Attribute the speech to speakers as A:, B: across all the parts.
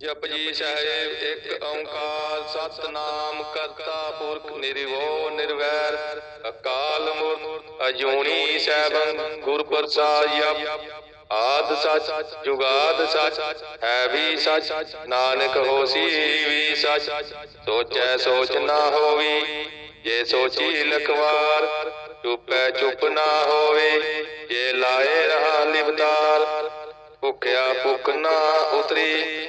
A: ਜਪਜੀ ਸਾਹਿਬ ਇੱਕ ਓੰਕਾਰ ਸਤਨਾਮ ਕਰਤਾ ਪੁਰਖ ਨਿਰਭਉ ਨਿਰਵੈਰ ਅਕਾਲ ਮੂਰਤ ਅਜੂਨੀ ਸੈਭੰ ਗੁਰ ਪ੍ਰਸਾਦ ਜਪ। ਆਦ ਸਚ ਜੁਗਾਦ ਸਚ ਹੈ ਵੀ ਸਚ। ਨਾਨਕ ਹੋਸੀ ਵੀ ਸਚ। ਸੋਚੈ। ਸੋਚ ਨਾ ਹੋਵੀ। ਜੇ ਸੋਚੀ ਲਖਵਾਰ ਚੁੱਪੈ ਚੁੱਪ ਨਾ ਹੋਵੇ। ਜੇ ਲਾਏ ਰਹਾ ਲਿਵਤਾਰ ਭੁਖਿਆ ਭੁਖ ਨਾ ਉਤਰੀ।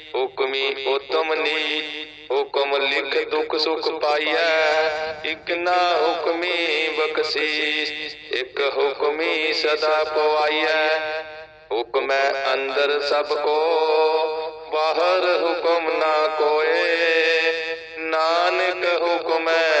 A: ਹੁਕਮੀ ਉਤਮ ਹੁਕਮ ਲਿਖ ਦੁਖ ਸੁਖ ਪਾਈਐ। ਇਕ ਨਾ ਹੁਕਮੀ ਬਖਸ਼ੀਸ਼, ਇਕ ਹੁਕਮੀ ਸਦਾ ਪਵਾਈਐ। ਹੁਕਮੈ ਅੰਦਰ ਸਭ ਕੋ, ਬਾਹਰ ਹੁਕਮ ਨਾ ਕੋਏ। ਨਾਨਕ ਹੁਕਮੈ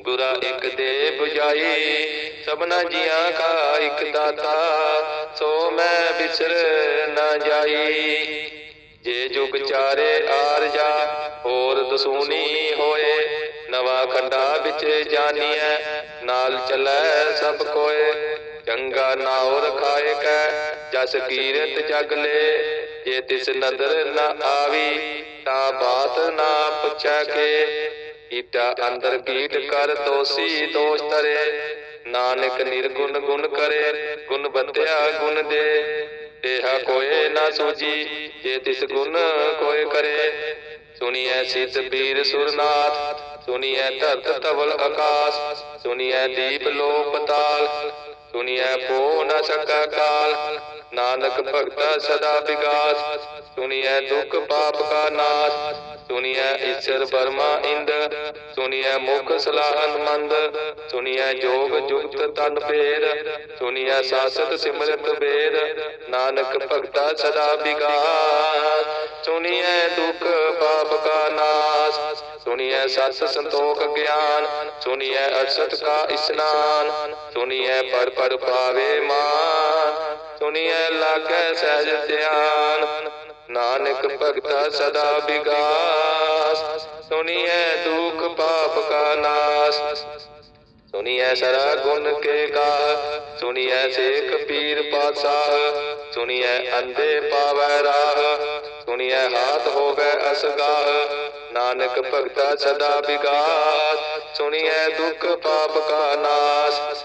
A: ਗੁਰਾ ਇੱਕ ਦੇ 부ਜਾਈ, ਸਭਨਾ ਜੀਆਂ ਕਾ ਇੱਕ ਦਾਤਾ, ਸੋ ਮੈਂ ਬਿਸਰ ਨਾ ਜਾਈ। ਜੇ ਜੁਗ ਚਾਰੇ ਆਰਜਾ ਹੋਰ ਦਸੂਨੀ ਹੋਏ, ਨਵਾ ਖੰਡਾ ਵਿੱਚ ਜਾਨੀਐ, ਨਾਲ ਚੱਲੈ ਸਭ ਕੋਏ। ਚੰਗਾ ਨਾਉ ਰਖਾਏ ਕੈ, ਜਸ ਕੀਰਤ ਜਗ ਲੈ, ਜੇ ਤਿਸ ਨਦਰ ਨਾ ਆਵੀ, ਤਾਂ ਬਾਤ ਨਾ ਪੁੱਛੈ ਕੇ। ਈਟਾ ਅੰਦਰ ਕੀਟ ਕਰ ਦੋਸੀ ਦੋਸ਼ ਤਰੇ ਨਾਨਕ ਨਿਰਗੁਣ ਗੁਣ ਕਰੇ, ਗੁਣ ਬੰਦਿਆ ਗੁਣ ਦੇ। ਇਹਾ ਕੋਏ ਨਾ ਸੂਜੀ, ਜੇ ਤਿਸ ਗੁਣ ਕੋਏ ਕਰੇ। ਸੁਣੀਐ ਸਿਤ ਪੀਰ ਸੁਰਨਾਥ, ਸੁਣੀਐ ਧਰਤ ਤਵਲ ਆਕਾਸ। ਸੁਣੀਐ ਦੀਪ ਲੋ ਪਤਾਲ ਸੁਣੀਐ ਪੋ ਨ ਸਕਾ ਕਾਲ। ਨਾਨਕ ਭਗਤਾ ਸਦਾ ਵਿਗਾਸ, ਸੁਣੀਐ ਦੁਖ ਪਾਪ ਕਾ ਨਾਸ਼, ਸੁਣੀਐ ਈਸ਼ਰ ਬਰਮਾ ਇੰਦ, ਸੁਣੀਐ ਮੁਖ ਸਲਾਹਨ ਮੰਦ ਸੁਣੀਐ ਜੋਗ ਜੁਗਤ ਤਨ ਭੇਦ, ਸੁਣੀਐ ਸਾਸਤ ਸਿਮਰਤ ਵੇਦ, ਨਾਨਕ ਭਗਤਾ ਸਦਾ ਵਿਗਾਸ, ਸੁਣੀਐ ਦੁਖ ਪਾਪ ਕਾ ਨਾਸ, ਸੁਣੀਐ ਸਤ ਸੰਤੋਖ ਗਿਆਨ, ਸੁਣੀਐ ਅਸਤ ਕਾ ਇਸਨਾਨ, ਸੁਣੀਐ ਪਰ ਪਰ ਪਾਵੇ ਮਾਨ। ਸੁਣੀਐ ਲਾਗੈ ਸਹਿਜ ਧਿਆਨ। ਨਾਨਕ ਭਗਤਾ ਸਦਾ ਵਿਗਾਸ। ਸੁਣੀਐ ਦੁਖ ਪਾਪ ਕਾ ਨਾਸ। ਸੁਣੀਐ ਸਰਾ ਗੁਣ ਕੇ ਗਾ। ਸੁਣੀਐ ਸੇਖ ਪੀਰ ਪਾਤਸ਼ਾਹ। ਸੁਣੀਐ ਅੰਧੇ ਪਾਵੈ ਰਾਹ। ਸੁਣੀਐ ਹਾਥ ਹੋਵੇ ਅਸਗਾਹ। ਨਾਨਕ ਭਗਤਾ ਸਦਾ ਵਿਗਾਸ। ਸੁਣੀਐ ਦੁਖ ਪਾਪ ਕਾ ਨਾਸ।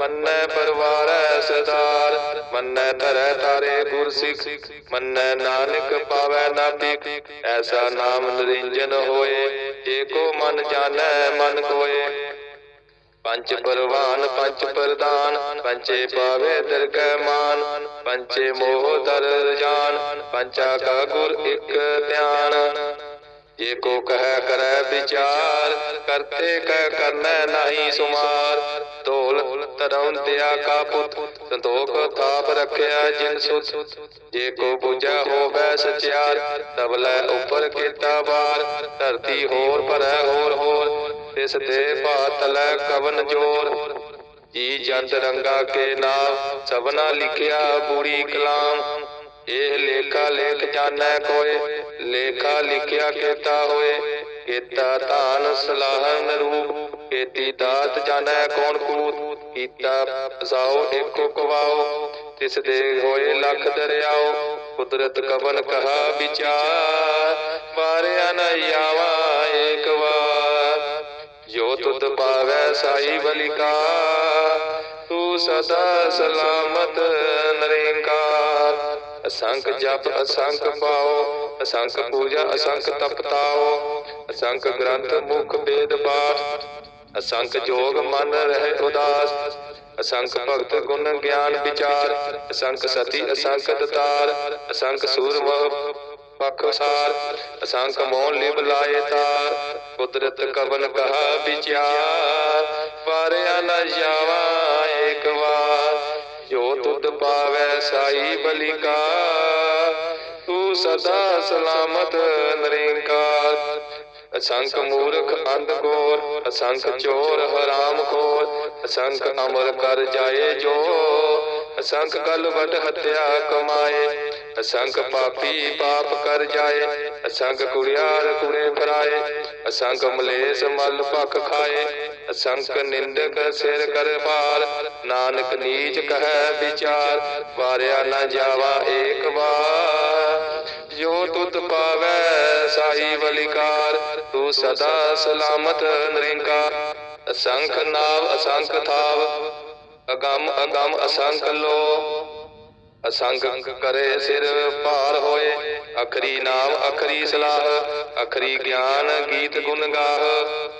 A: ਮੰਨੈ ਪਰਵਾਰੈ ਸਦਾਰ ਮੰਨੈ ਧਰੈ ਤਾਰੇ ਗੁਰ ਸਿੱਖ ਮੰਨੈ ਨਾਨਕ ਪਾਵੈ ਨਾ ਬਿਕ ਐਸਾ ਨਾਮ ਨਰਿੰਜਨ ਹੋਏ, ਜੇ ਮਨ ਜਾਣੈ, ਮਨ ਕੋਏ। ਪੰਚ ਪਰਵਾਨ, ਪੰਚ ਪ੍ਰਦਾਨ, ਪੰਚੇ ਪਾਵੇ ਦਰਗਹਿ ਮਾਨ, ਪੰਚੇ ਮੋਹ ਦਰ ਜਾਨ ਪੰਚਾ ਕਾ ਗੁਰ ਇੱਕ ਧਿਆਨ। ਜੇ ਕੋ ਕਹਿ ਕਰੈ ਵਿਚਾਰ, ਕਰਤੇ ਕਹਿ ਕਰਨਾ ਨਹੀਂ ਸੁਮਾਰ ਢੋਲ ਤਰਉ ਦਿਆ ਕਾ ਪੁੱਤ, ਸੰਤੋਖ ਥਾਪ ਰੱਖਿਆ ਜਿਨ ਸੁਤ। ਜੇ ਕੋ ਬੁਝੈ ਹੋਵੇ ਸਚਿਆਰ ਤਬਲੇ ਉੱਪਰ ਕੀਤਾ ਬਾਰ ਧਰਤੀ ਹੋਰ ਭਰੈ ਹੋਰ ਹੋਰ, ਤਿਸ ਤੇ ਬਾਤਲੈ ਕਵਨ ਜੋਰ। ਜੀ ਜੰਤ ਰੰਗਾ ਕੇ ਨਾਮ, ਸਭਨਾ ਲਿਖਿਆ ਬੂੜੀ ਕਲਾਮ। ਇਹ ਲੇਖਾ ਲੇਖ ਜਾਣੈ ਕੋਏ, ਲੇਖਾ ਲਿਖਿਆ ਕੀਤਾ ਹੋਏ। ਕੀਤਾ ਧਾਨ ਸਲਾਹਨ ਰੂਪ ਕੀਤੀ ਦਾਤ ਜਾਣੈ ਕੌਣ ਕੂਤ, ਕੀਤਾ ਸਾਓ ਏਕੋ ਕਵਾਓ ਤਿਸ ਦੇ ਹੋਏ ਲੱਖ ਦਰਿਆਓ, ਕੁਦਰਤ ਕਵਨ ਕਹਾ ਵਿਚਾਰ, ਮਾਰਿਆ ਨ ਆਵਾ ਏਕ ਵਾਰ। ਜੋ ਤੁਧ ਪਾਵੈ ਸਾਈ ਬਲਿਕਾ ਤੂੰ ਸਦਾ ਸਲਾਮਤ ਨਰੇਕਾਰ। ਅਸੰਖ ਜਪ, ਅਸੰਖ ਪਾਓ, ਅਸੰਖ ਪੂਜਾ, ਅਸੰਖ ਤਪਤਾਓ ਅਸੰਖ ਗ੍ਰੰਥ ਮੁਖ ਬੇਦ ਪਾਠ, ਅਸੰਖ ਜੋਗ ਮਨ ਰਹਿ ਉਦਾਸ, ਅਸੰਖ ਭਗਤ ਗੁਣ ਗਿਆਨ ਵਿਚਾਰ, ਅਸੰਖ ਸਤੀ ਅਸੰਖ ਦਤਾਰ, ਅਸੰਖ ਸੂਰਮਹ ਪਖਸਾਰ ਅਸੰਖ ਮੋਹ ਲਿਵ ਲਾਏ ਤਾਰ, ਕੁਦਰਤ ਕਵਨ ਕਹਾ ਵਿਚਾਰ ਪਾਰਿਆ ਨ ਜਾਵਾ ਏਕ ਵਾਰ, ਜੋ ਤੁਧ ਪਾਵੈ ਸਾਈ ਬਲਿਕਾ ਤੂੰ ਸਦਾ ਸਲਾਮਤ ਨਰੇਂਕਾਰ ਅਸੰਖ ਮੂਰਖ ਅੰਧ ਗੋਰ ਅਸੰਖ ਚੋਰ ਹਰਾਮ ਖੋਰ ਅਸੰਖ ਅਮਰ ਕਰ ਜਾਏ ਜੋ ਅਸੰਖ ਗਲ ਵਟ ਹਤਿਆ ਕਮਾਏ ਅਸੰਖ ਪਾਪੀ ਪਾਪ ਕਰ ਜਾਏ ਅਸੰਖ ਕੁੜਿਆਰ ਕੁੜੇ ਫਰਾਏ ਅਸੰਖ ਮਲੇਸ ਮਲ ਭਖ ਖਾਏ ਅਸੰਖ ਨਿੰਦਕ ਸਿਰ ਕਰ ਪਾਰ ਨਾਨਕ ਨੀਚ ਕਹੈ ਵਿਚਾਰ ਵਾਰਿਆ ਨਾ ਜਾਵਾ ਏਕ ਵਾਰ ਜੋ ਤੁਧ ਪਾਵੈ ਸਾਈ ਬਲਿਕਾਰ ਤੂੰ ਸਦਾ ਸਲਾਮਤ ਨਿਰੰਕਾਰ। ਅਸੰਖ ਨਾਵ ਅਸੰਖ ਥਾਵ, ਅਗੰਮ ਅਗੰਮ ਅਸੰਖ ਲੋ। ਅਸੰਖ ਕਰੇ ਸਿਰ ਭਾਰ ਹੋਏ, ਅਖਰੀ ਨਾਮ ਅਖਰੀ ਸਲਾਹ, ਅਖਰੀ ਗਿਆਨ ਗੀਤ ਗੁਣ ਗਾਹ।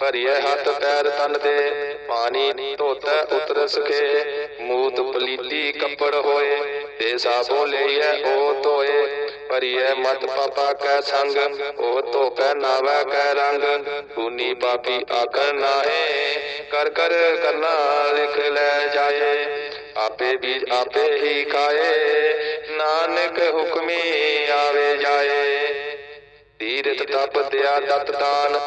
A: ਭਰੀਏ ਹੱਥ ਪੈਰ ਤਨ ਦੇ, ਪਾਣੀ ਧੋਤੈ ਉਤਰ ਸਕੇ ਮੂਤ ਪਲੀਤੀ ਕੱਪੜ ਹੋਏ ਤੇ ਸਾਬੋ ਲਈਐ ਉਹ ਧੋਏ। ਭਰੀਏ ਮਤ ਪਾਪਾ ਕੈ ਸੰਗ ਉਹ ਧੋਪੈ ਨਾਵੈ ਕੈ ਰੰਗ। ਪੂਨੀ ਪਾਪੀ ਆਖਰ ਨਾਹੇ, ਕਰ ਕਰ ਕਰਨਾ ਲਿਖ ਲੈ ਜਾਏ। ਆਪੇ ਬੀਜ ਆਪੇ ਹੀ ਖਾਏ, ਨਾਨਕ ਹੁਕਮੀ ਆਵੇ ਜਾਏ। ਤੀਰਥ ਤਪ ਦਿਆ ਦਤ ਦਾਨ,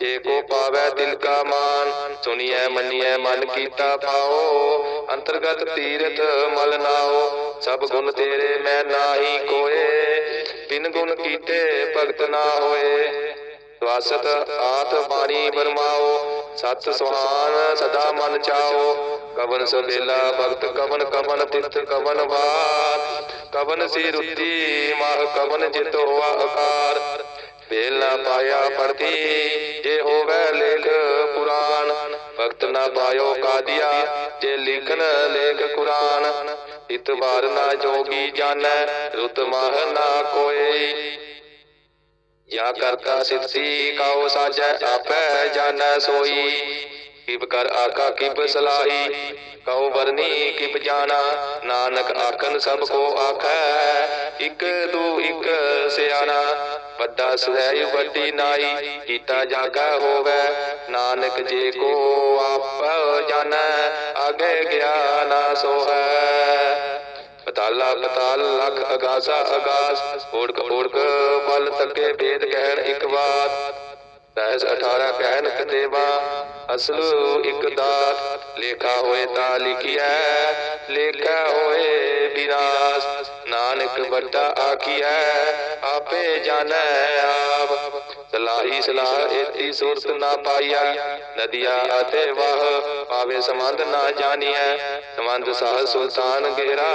A: ਜੇ ਕੋ ਪਾਵੈ ਦਿਲ ਕਾ ਮਾਨ। ਸੁਣੀਐ ਮੰਨੀਐ, ਮਨ ਕੀਤਾ ਪਾਓ, ਅੰਤਰਗਤ ਤੀਰਥ ਮਲ ਨਾਓ। ਸਭ ਗੁਣ ਤੇਰੇ ਮੈਂ ਨਾਹੀ ਕੋਏ, ਬਿਨ ਗੁਣ ਕੀਤੇ ਭਗਤ ਨਾ ਹੋਏ। ਸਵਾਸਤ ਆਤ ਬਾਣੀ ਬਰਮਾਓ, ਸਤ ਸੁਹਾਨ ਸਦਾ ਮਨ ਚਾਓ। ਕਵਨ ਸਬੇਲਾ ਭਗਤ, ਕਵਨ ਕਵਨ ਤਿਤ ਕਵਨ ਬਾਤ ਕਵਨ ਸੀ ਰੁੱਤੀ, ਮਾਹ ਕਵਨ ਜਿਤ ਹੋਆ ਆਕਾਰ ਵੇਲਾ ਪਾਇਆ ਪੜਤੀ ਜੇ ਹੋਵੇ ਲੇਖ ਪੁਰਾਨ ਭਗਤ ਨਾ ਪਾਇਓ ਕਾਦੀਆ, ਜੇ ਲਿਖਨ ਲੇਖ ਕੁਰਾਨ। ਇਤਵਾਰ ਨਾ ਜੋਗੀ ਜਾਣੈ, ਰੁਤ ਮਾਹ ਨਾ ਕੋਏ। ਜਾਂ ਕਰਤਾ ਸਿੱਧੀ ਕਾਉ ਸਾਜੈ, ਆਪੈ ਜਾਣੈ ਸੋਈ। ਕਿਬ ਕਰ ਆਕਾ ਕਿਬ ਸਲਾਹੀ, ਕਉ ਵਰਨੀ ਕਿਬ ਜਾਣਾ, ਨਾਨਕ ਆਖਨ ਸਭ ਕੋ ਆਖੈ, ਇਕ ਦੂ ਇਕ ਸਿਆਣਾ, ਵੱਡਾ ਸੁਹੈ ਵੱਡੀ ਨਾਈ, ਕੀਤਾ ਜਾਗਾ ਹੋਵੇ, ਨਾਨਕ ਜੇ ਕੋ ਆਪ ਜਾਣੈ ਆਗੇ ਗਿਆਨ ਸੋਹੈ। ਪਤਾਲਾ ਪਤਾਲ ਲਖ ਅਗਾਸਾ ਅਗਾਸ ਓੜਕ ਓੜਕ ਬਲ ਤੱਕੇ ਭੇਦ ਕਹਿਣ ਇੱਕ ਬਾਤ ਤੈਸ 18 ਕਹਿਣ ਕਤੇਵਾ ਅਸਲ ਇਕ ਦਾਤ, ਲੇਖਾ ਹੋਏ ਤਾਂ ਲਿਖਿਆ ਲੇਖਾ ਹੋਏ ਵਿਨਾਸ਼ ਨਾਨਕ ਵੱਡਾ ਆਖੀਐ, ਆਪੇ ਜਾਣੈ ਆਪ। ਸਲਾਹੀ ਸਲਾਹ ਏਤੀ ਸੂਰਤ ਨਾ ਪਾਈਆ, ਨਦੀਆ ਅਤੇ ਵਾਹ ਪਾਵੇ ਸੰਬੰਧ ਨਾ ਜਾਣੀਐ, ਸੰਬੰਧ ਸਾਹ ਸੁਲਤਾਨ ਗੇਰਾ,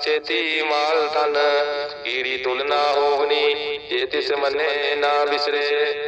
A: ਛੇਤੀ ਮਾਲ ਤਨ ਕੀੜੀ ਤੁਲਨਾ ਹੋਵਨੀ, ਜੇ ਤਿਸ ਮੰਨੇ ਨਾ ਵਿਸਰੇ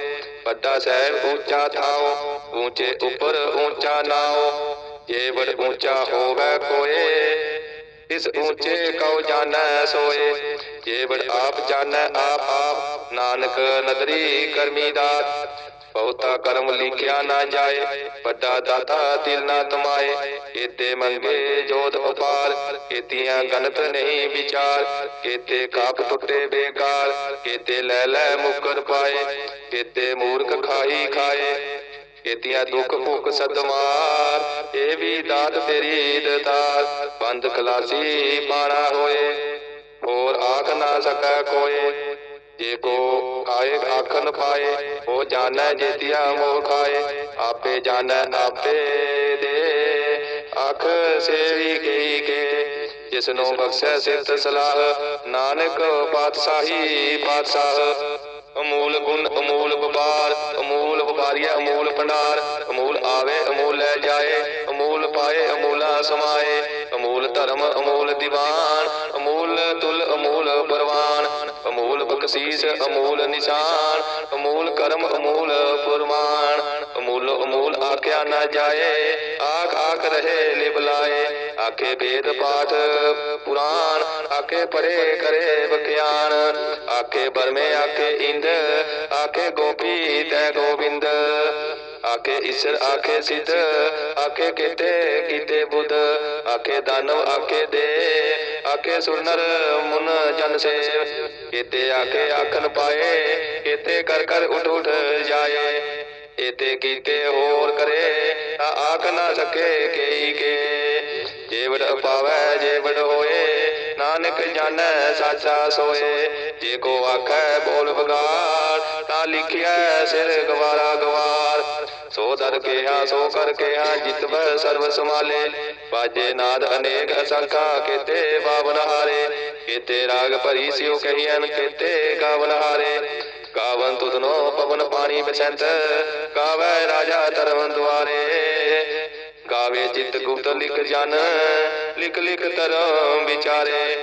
A: ਵੱਡਾ ਸਾਹਿਬ ਉੱਚਾ ਥਾਓ, ਉੱਚੇ ਉੱਪਰ ਉੱਚਾ ਨਾਓ ਜੇ ਵਡ ਉੱਚਾ ਹੋਵੇ ਕੋਏ ਇਸ ਉੱਚੇ ਕਉ ਜਾਣੈ ਸੋਏ ਜੇ ਵਡ ਆਪ ਜਾਣੈ ਆਪ ਆਪ, ਨਾਨਕ ਨਦਰੀ ਕਰਮੀ ਦਾਤ ਬਹੁਤਾ ਕਰਮ ਲਿਖਿਆ ਨਾ ਜਾਏ, ਵੱਡਾ ਦਾਤਾ ਦਿਲ ਨਾ ਤਮਾਏ ਏਤੇ ਮੰਗੇ ਜੋਤ ਉਪਾਰ ਏਤੀਆਂ ਗਨਤ ਨਹੀਂ ਵਿਚਾਰ ਏਤੇ ਕਾਪ ਟੁੱਟੇ ਬੇਕਾਰ ਏਤੇ ਲੈ ਲੈ ਮੁਕਰ ਪਾਏ ਏਤੇ ਮੂਰਖ ਖਾਈ ਖਾਏ। ਏਤੀਆਂ ਦੁੱਖ ਭੁੱਖ ਸਦਮਾਰ ਇਹ ਵੀ ਦਾਤ ਤੇਰੀ ਦਤਾਰ, ਬੰਦ ਖਲਾਸੀ ਪਾਣਾ ਹੋਏ, ਹੋਰ ਆਖ ਨਾ ਸਕੈ ਕੋਏ। ਜੇ ਕੋ ਆਏ ਆਖਨ ਪਾਏ, ਉਹ ਜਾਣੈ ਜੇਤੀਆ ਮੋਹ ਖਾਏ, ਆਪੇ ਜਾਣੈ ਆਪੇ ਦੇ। ਅੱਖ ਸੇਵੀ ਗਈ ਕੇ ਜਿਸ ਨੂੰ ਬਖਸ਼ੈ ਸਿਫਤ ਸਲਾਹ, ਨਾਨਕ ਪਾਤਸ਼ਾਹੀ ਪਾਤਸ਼ਾਹ। ਅਮੂਲ ਗੁਣ, ਅਮੂਲ ਵਪਾਰ, ਅਮੂਲ ਵਪਾਰੀਆ, ਅਮੂਲ ਭੰਡਾਰ, ਅਮੂਲ ਆਵੇ, ਅਮੂਲ ਲੈ ਜਾਏ, ਅਮੂਲ ਪਾਏ, ਅਮੂਲਾ ਸਮਾਏ, ਅਮੂਲ ਧਰਮ, ਅਮੂਲ ਦੀਵਾਨ ਬਖਸ਼ੀਸ ਅਮੂਲ ਨਿਸ਼ਾਨ, ਅਮੂਲ ਕਰਮ, ਅਮੂਲ ਫੁਰਮਾਨ, ਅਮੂਲ ਅਮੂਲ ਆਖਿਆ ਨਾ ਜਾਏ, ਆਖ ਆਖ ਰਹੇ ਲਿਵ ਲਾਏ, ਆਖੇ ਵੇਦ ਪਾਠ ਪੁਰਾਣ, ਆਖੇ ਪਰੇ ਕਰੇ ਬਖਿਆਨ ਆਖੇ ਬਰਮੇ, ਆਖੇ ਇੰਦ, ਆਖੇ ਗੋਪੀ ਤੈ ਗੋਬਿੰਦ, ਆਖੇ ਈਸ਼ਰ, ਆਖੇ ਸਿੱਧ, ਆਖੇ ਕਿਤੇ ਕਿਤੇ ਬੁੱਧ, ਆਖੇ ਦਾਨਵ, ਆਖੇ ਦੇ ਆਖੇ ਸੁਨਰ ਮੁਨ ਜਨ ਸੇਵ ਕੀਤੇ ਆਖੇ ਆਖਨ ਪਾਏ ਕੀਤੇ ਕਰ ਕਰ ਉਠ ਉਠ ਜਾਏ। ਏਤੇ ਕੀਤੇ ਹੋਰ ਕਰੇ ਆਖ ਨਾ ਸਕੇ ਕੇਈ ਕੇ। ਜੇਵੜ ਪਾਵੈ ਜੇਵੜ ਹੋਏ, ਨਾਨਕ ਜਾਣੈ, ਸਾਚਾ ਸੋਏ। ਜੇ ਕੋ ਆਖੈ ਬੋਲ ਬਗਾਰ ਤਾਂ ਲਿਖਿਆ ਸਿਰ ਗਵਾਰਾ ਗਵਾਰ। ਸੋ ਦਰ ਕਿਹਾ, ਸੋ ਕਰ ਕਿਹਾ, ਜਿਤਵ ਸਰਬ ਸਮਾਲੇ ਬਾਜੇ ਨਾਦ ਅਨੇਕ ਅਸੰਖਾ, ਕੀਤੇ ਬਾਵਨ ਹਾਰੇ। ਕੀਤੇ ਰਾਗ ਭਰੀ ਸਿਉ ਕਹੀਐਨ, ਕੀਤੇ ਗਾਵਨ ਹਾਰੇ। ਗਾਵਨ ਤੁਧਨੋ ਪਵਨ ਪਾਣੀ ਬਸੰਤ ਗਾਵੇ ਰਾਜਾ ਧਰਮ ਦੁਆਰੇ। ਗਾਵੇ ਚਿਤ ਗੁਪਤ ਲਿਖ ਜਨ, ਲਿਖ ਲਿਖ ਧਰਮ ਵਿਚਾਰੇ।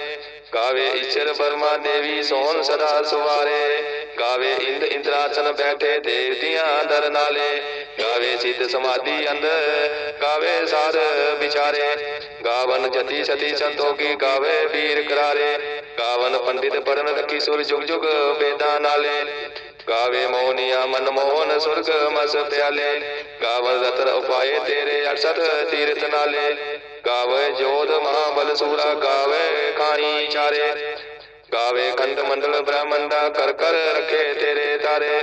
A: ਗਾਵੇ ਈਸ਼ਰ ਬਰਮਾ ਦੇਵੀ ਸੋਨ ਸਦਾ ਸੁਵਾਰੇ। ਗਾਵੇ ਇੰਦ ਇੰਦਰਾਸਨ ਬੈਠੇ ਦੇਵਤੀਆਂ ਦਰ ਨਾਲੇ। ਗਾਵੇ ਸਿੱਧ ਸਮਾਧੀ ਅੰਦਰ ਗਾਵੇ ਸਾਧ ਵਿਚਾਰੇ। ਗਾਵਨ ਜਤੀ ਸਤੀ ਸੰਤੋਖੀ ਗਾਵੇ ਵੀਰ ਕਰਾਰੇ। ਗਾਵਨ ਪੰਡਿਤ ਪੜਨ ਰਖੀ ਸੁਰ ਜੁਗ ਜੁਗ ਵੇਦਾਂ ਨਾਲੇ। ਗਾਵੇ ਮੋਹਨੀਆ ਮਨ ਮੋਹਨ ਸੁਰਗ ਮਸ ਪਿਆਲੇ ਗਾਵਨ ਰਤਨ ਉਪਾਏ ਤੇਰੇ ਅਰਸਤ ਤੀਰਥ ਨਾਲੇ। ਗਾਵੇ ਜੋਧ ਮਹਾਬਲ ਸੂਰਾ ਗਾਵੇ ਖਾਣੀ ਚਾਰੇ। ਗਾਵੇ ਖੰਡ ਮੰਡਲ ਬ੍ਰਹਮੰਡਾ ਕਰ ਕਰ ਰਖੇ ਤੇਰੇ ਤਾਰੇ।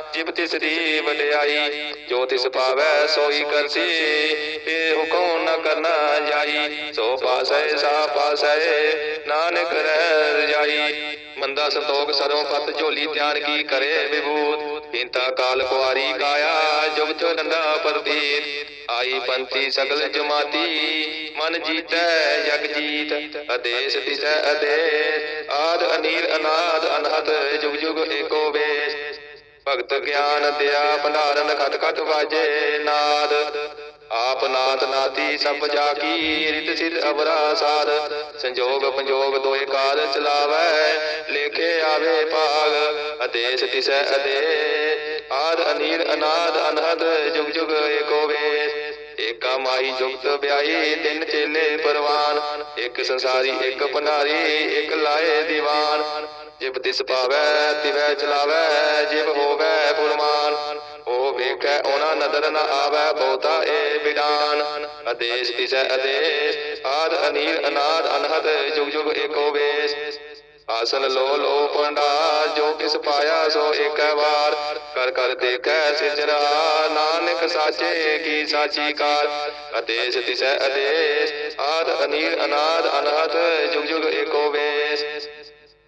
A: ਜਿਬ ਤਿਸ ਦੀ ਵਡਿਆਈ ਜੋ ਤਿਸ ਪਾਵੈ ਸੋਈ ਕਰਸੀ, ਇਹ ਹੁਕਮ ਨ ਕਰਨਾ ਜਾਈ। ਸੋ ਪਾਸੈ, ਸਾ ਪਾਸੈ, ਨਾਨਕ ਰਹਿ ਰਜਾਈ। ਮੰਦਾ ਸੰਤੋਖ ਸਰਵ ਪਤ ਝੋਲੀ ਧਿਆਨ ਕੀ ਕਰੇ ਵਿਭੂਤ? ਬੇਨਤਾ ਕਾਲ ਕੁਆਰੀ ਕਾਇਆ, ਜੁਗ ਚੋ ਡੰਡਾ ਪ੍ਰਤੀਤ। ਆਈ ਪੰਥੀ ਸਗਲ ਜਮਾਤੀ, ਮਨ ਜੀਤੈ ਜਗ ਜੀਤ। ਅਦੇਸ ਦਿਸੈ ਅਦੇਸ, ਆਦ ਅਨੀਰ ਅਨਾਦ ਅਨਹਤ ਜੁਗ ਜੁਗ ਏਕੋ ਵੇਸ ਭਗਤ ਗਿਆਨ ਦਿਆ ਭੰਡਾਰਨ ਖਤ ਖਟ ਵਾਜੇ ਨਾਦ। ਆਪ ਨਾਥ ਨਾਤੀ ਸਭ ਜਾ ਕੀ ਰਿਤ ਸਿਧ ਅਵਰਾ ਸਾਧ ਸੰਜੋਗ ਪੰਜੋਗ ਦੋਏ ਕਾਲ ਚਲਾਵੈ, ਲੇਖੇ ਆਵੇ ਭਾਗ। ਅਦੇਸ ਤਿਸੈ ਅਦੇ, ਆਦ ਅਨੀਰ ਅਨਾਦ ਅਨਹਦ, ਜੁਗ ਜੁਗ ਏਕੋ ਵੇਸ। ਏਕਾ ਮਾਈ ਜੁਗਤ ਵਿਆਈ ਤਿੰਨ ਚੇਲੇ ਪਰਵਾਨ। ਇੱਕ ਸੰਸਾਰੀ, ਇੱਕ ਭੰਡਾਰੀ, ਇੱਕ ਲਾਏ ਦੀਵਾਨ। ਜਿਬ ਤਿਸ ਪਾਵੈ, ਤਿਵੈ ਚਲਾਵੈ, ਜਿਬ ਹੋਵੈ ਫੁਰਮਾਨ ਉਹ ਵੇਖੈ, ਉਹਨਾਂ ਨਦਰ ਨ ਆਵੈ, ਬਹੁਤਾ ਏ ਬਿਡਾਨ। ਆਦੇਸ਼ ਤਿਸੈ ਆਦੇਸ਼, ਆਦ ਅਨੀਰ, ਅਨਾਦ, ਅਨਹਦ ਜੁਗ ਜੁਗ ਏਕੋ ਵੇਸ। ਆਸਨ ਲੋ ਲੋ ਪੰਡਾ, ਜੋ ਕਿਸ ਪਾਇਆ ਸੋ ਏਕੈ ਵਾਰ। ਕਰ ਕਰ ਦੇਖੈ ਸਿਜਰਾ, ਨਾਨਕ ਸਾਚੇ ਕੀ ਸਾਚੀ ਕਾਰ। ਆਦੇਸ਼ ਤਿਸੈ ਆਦੇਸ਼, ਆਦ ਅਨੀਰ ਅਨਾਦ ਅਨਹਦ ਜੁਗ ਜੁਗ ਏਕੋ ਵੇਸ।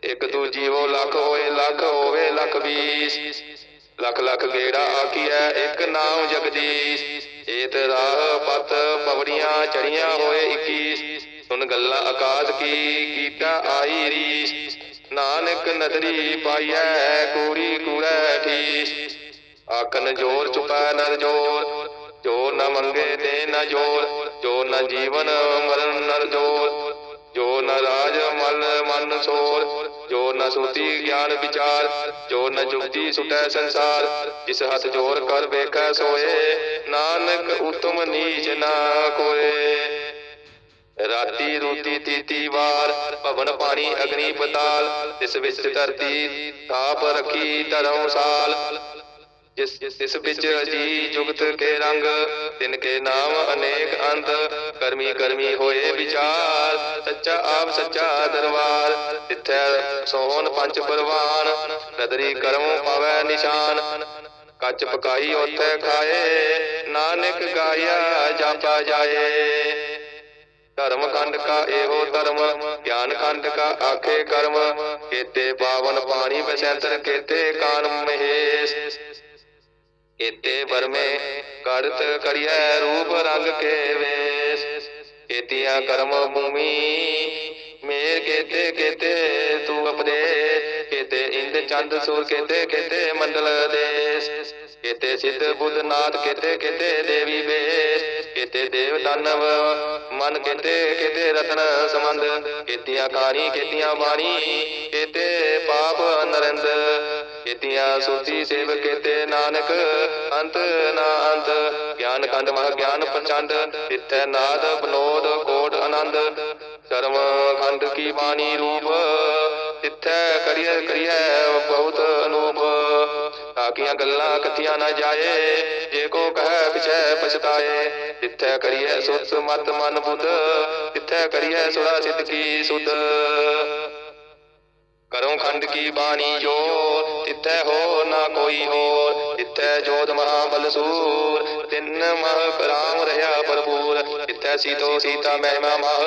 A: ਇੱਕ ਦੂਜੀ ਉਹ ਲੱਖ ਹੋਏ, ਲੱਖ ਹੋਵੇ ਲੱਖ ਵੀਸ ਲੱਖ ਲੱਖ ਗੇੜਾ ਆਖੀਐ, ਇਕ ਨਾਮ ਜਗਦੀਸ਼। ਏਤ ਰਾਹ ਪਤ ਪਵੜੀਆਂ ਚੜੀਆਂ ਹੋਏ 21 ਸੁਨ ਗੱਲਾਂ ਆਕਾਸ਼ ਕੀ ਕੀਤਾ ਆਈ ਰੀਸ। ਨਾਨਕ ਨਦਰੀ ਪਾਈਐ, ਕੂੜੀ ਕੂੜੈ ਠੀਸ। ਆਖਨ ਜੋਰ ਚੁਪੈ ਨਰ ਜੋਰ, ਜੋ ਨ ਮੰਗੇ ਦੇ ਨ ਜੋਰ, ਜੋ ਨ ਜੀਵਨ ਮਰਨ ਨਰ ਜੋਰ। ਜੋ ਨ ਰਾਜ ਮਲ ਮਨ ਸੋਰ, ਜੋ ਨ ਸੁਤੀ ਗਿਆਨ ਵਿਚਾਰ, ਜੋ ਨ ਜੁਗਤੀ ਸੁਟੈ ਸੰਸਾਰ। ਜਿਸ ਹੱਥ ਜੋਰ ਕਰ ਵੇਖੈ ਸੋਏ, ਨਾਨਕ ਉਤਮ ਨੀਚ ਨਾ ਕੋਏ। ਰਾਤੀ ਰੂਤੀ ਤੀਤੀ ਵਾਰ ਭਵਨ ਪਾਣੀ ਅਗਨੀ ਪਤਾਲ ਇਸ ਵਿੱਚ ਧਰਤੀ ਥਾਪ ਰੱਖੀ ਧਰਮ ਸਾਲ। ਜਿਸ ਇਸ ਵਿੱਚ ਜੀ ਜੁਗਤ ਕੇ ਰੰਗ ਤਿਨ ਕੇ ਨਾਮ ਅਨੇਕ ਅੰਤ ਕਰਮੀ ਕਰਮੀ ਹੋਏ ਵਿਚਾਰ। ਸੱਚਾ ਆਪ ਸੱਚਾ ਦਰਬਾਰ। ਤਿੱਥੈ ਸੋਹਣ ਪੰਜ ਪਰਵਾਨ। ਨਦਰੀ ਕਰਮ ਪਾਵੈ ਨਿਸ਼ਾਨ। ਕੱਚ ਪਕਾਈ ਉਥੇ ਖਾਏ। ਨਾਨਕ ਗਾਇਆ ਜਾਪਾ ਜਾਏ। ਧਰਮ ਖੰਡ ਕਾ ਇਹੋ ਧਰਮ ਗਿਆਨ ਕੰਡ ਕਾ ਆਖੇ ਕਰਮ। ਕੇਤੇ ਪਾਵਨ ਪਾਣੀ ਬਸੰਤਰ, ਕੇਤੇ ਕਾਨ ਮਹੇਸ਼। ਕੇਤੇ ਵਰਮੇ ਕੜਤ ਕਰਿਐ ਰੂਪ ਰੰਗ ਕੇ ਵੇਸ। ਕੇਤੀਆਂ ਕਰਮ ਭੂਮੀ, ਮੇਰ ਕੇਤੇ ਕੇਤੇ ਤੂੰ ਅਪਦੇ ਕੇਤੇ ਇੰਦ ਚੰਦ ਸੂਰ, ਕੇਤੇ ਕੇਤੇ ਮੰਡਲ ਦੇਸ। ਕੇਤੇ ਸਿੱਧ ਬੁੱਧ ਨਾਥ, ਕੇਤੇ ਕੇਤੇ ਦੇਵੀ ਵੇਸ। ਕੇਤੇ ਦੇਵ ਦਾਨਵ, ਮਨ ਕੇਤੇ ਕੇਤੇ ਰਤਨ ਸਮੰਦ ਕੇਤੀਆਂ ਕਾਣੀ ਕੇਤੀਆਂ ਬਾਣੀ ਕੇਤੇ ਪਾਪ ਨਰਿੰਦ ਕੇਤੀਆਂ ਸੁਤੀ ਸੇਵ, ਕੇਤੇ ਨਾਨਕ, ਅੰਤ ਨਾ ਅੰਤ, ਗਿਆਨ ਖੰਡ ਮਹ ਗਿਆਨ ਪ੍ਰਚੰਡ ਤਿੱਥੈ ਨਾਦ ਬਨੋਦ ਕੋਟ ਆਨੰਦ, ਕਰਮ ਖੰਡ ਕੀ ਬਾਣੀ ਰੂਪ, ਤਿੱਥੈ ਕਰੀਐ ਕਰੀਐ ਬਹੁਤ ਅਨੂਪ। ਤਾਕੀਆਂ ਗੱਲਾਂ ਕਥੀਆਂ ਨਾ ਜਾਏ। ਜੇ ਕੋ ਕਹੈ, ਪਿਛੈ ਪਛਤਾਏ। ਤਿੱਥੈ ਕਰੀਐ ਸੁਤ ਮਤ ਮਨ ਬੁੱਧ ਤਿੱਥੈ ਕਰੀਐ ਸੁਰਾ ਸਿੱਧ ਕੀ ਸੁਧ। ਕਰੋ ਖੰਡ ਕੀ ਬਾਣੀ ਜੋ ਤਿੱਥੈ ਹੋ ਨਾ ਕੋਈ ਹੋਰ? ਤਿੱਥੈ ਜੋਤ ਮਹਾ ਬਲਸੂਰ ਤਿੰਨ ਮਹ ਰਾਮ ਰਹਾ ਭਰਪੂਰ? ਤਿੱਥੈ ਸੀਤੋ ਸੀਤਾ ਮਹਿਮਾ ਮਹ?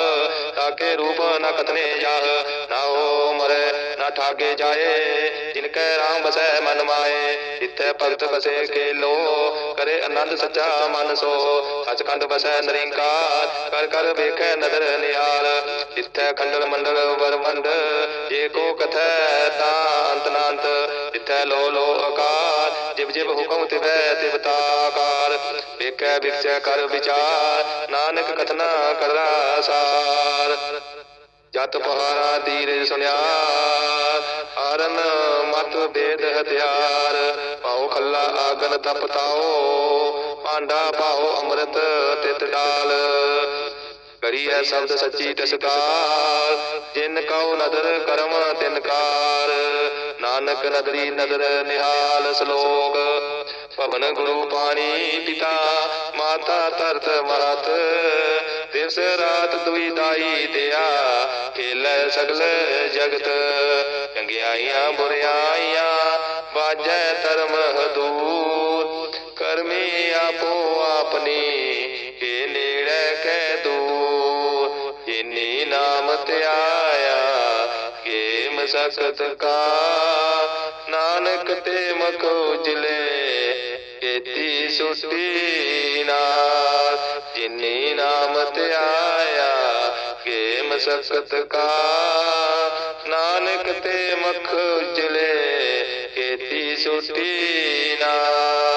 A: ਤਾਕੇ ਰੂਪ ਨ ਕਤਨੇ ਜਾਹ? ਨਾ ਹੋ ਮਰੇ, ਨਾ ਠਾਗੇ ਜਾਏ। ਜਿਨ ਕੈ ਰਾਮ ਬਸੈ ਮਨ ਮਾਏ, ਤਿੱਥੈ ਭਗਤ ਬਸੇ ਕੇ ਲੋ। ਕਰੇ ਆਨੰਦ ਸੱਚਾ ਮਨ ਸੋ। ਸਚਖੰਡ ਬਸੈ ਨਰਿੰਕਾਰ, ਕਰ ਕਰ ਵੇਖੈ ਨਦਰ ਨਿਹਾਲ। ਤਿੱਥੈ ਖੰਡਲ ਮੰਡਲ ਵਰਮੰਡ ਜੇ ਕਥੈ ਤਾਂ ਅੰਤ ਨਾੰਤ ਲੋ ਲੋ ਆਕਾਰ, ਜਿਵ ਜਿਵ ਹੁਕਮ ਤਿਵੈ ਤਿਵਤਾਕਾਰ ਵੇਖੈ ਵਿਚੈ ਕਰ ਵਿਚਾਰ, ਨਾਨਕ ਕਥਨਾ ਕਰਦਾ ਸਾਰ। ਜਤ ਪਹਾਰਾ ਧੀਰਜ ਸੁਨਿਆਰ, ਹਰਨ ਮਤ ਬੇਦ ਹਥਿਆਰ। ਪਾਉ ਖੱਲਾ ਆਗਨ ਤਪ ਤਾਓ, ਭਾਂਡਾ ਪਾਓ ਅੰਮ੍ਰਿਤ ਤਿਤ ਡਾਲ। ਕਰੀਐ ਸ਼ਬਦ ਸੱਚੀ ਤਸਕਾਰ, ਜਿਨ ਕਉ ਨਦਰ ਕਰਮ ਤਿਨਕਾਰ ਨਾਨਕ ਨਦਰੀ ਨਦਰ ਨਿਹਾਲ ਸ਼ਲੋਕ, ਭਵਨ ਗੁਰੂ ਪਾਣੀ ਪਿਤਾ, ਮਾਤਾ ਧਰਤ ਮਹਤ ਦਿਵਸ ਰਾਤ ਦੁਈ ਦਾਈ ਦਿਆ, ਖੇਲੇ ਸਗਲ ਜਗਤ। ਚੰਗਿਆਈਆਂ ਬੁਰਿਆਈਆਂ ਬਾਜੈ ਧਰਮ ਹਦੂਰ ਕਰਮੀ ਆਪੋ ਆਪਣੀ ਕੇ ਨੇੜੇ ਕਹਿ ਦੂਰ, ਜਿਨੀ ਨਾਮ ਧਿਆਇਆ ਕੇ ਮਸਕਤ ਕਾ। ਨਾਨਕ ਤੇ ਮਖ ਉਜਲੇ, ਕੀਤੀ ਸੁਟੀ ਨਾਰ ਜਿਨੀ ਨਾਮ ਧਿਆਇਆ ਕੇ ਮਸਕਤ ਕਾ। ਨਾਨਕ ਤੇ ਮਖ ਉਜਲੇ ਕੀਤੀ ਸੁਟੀ ਨਾਰ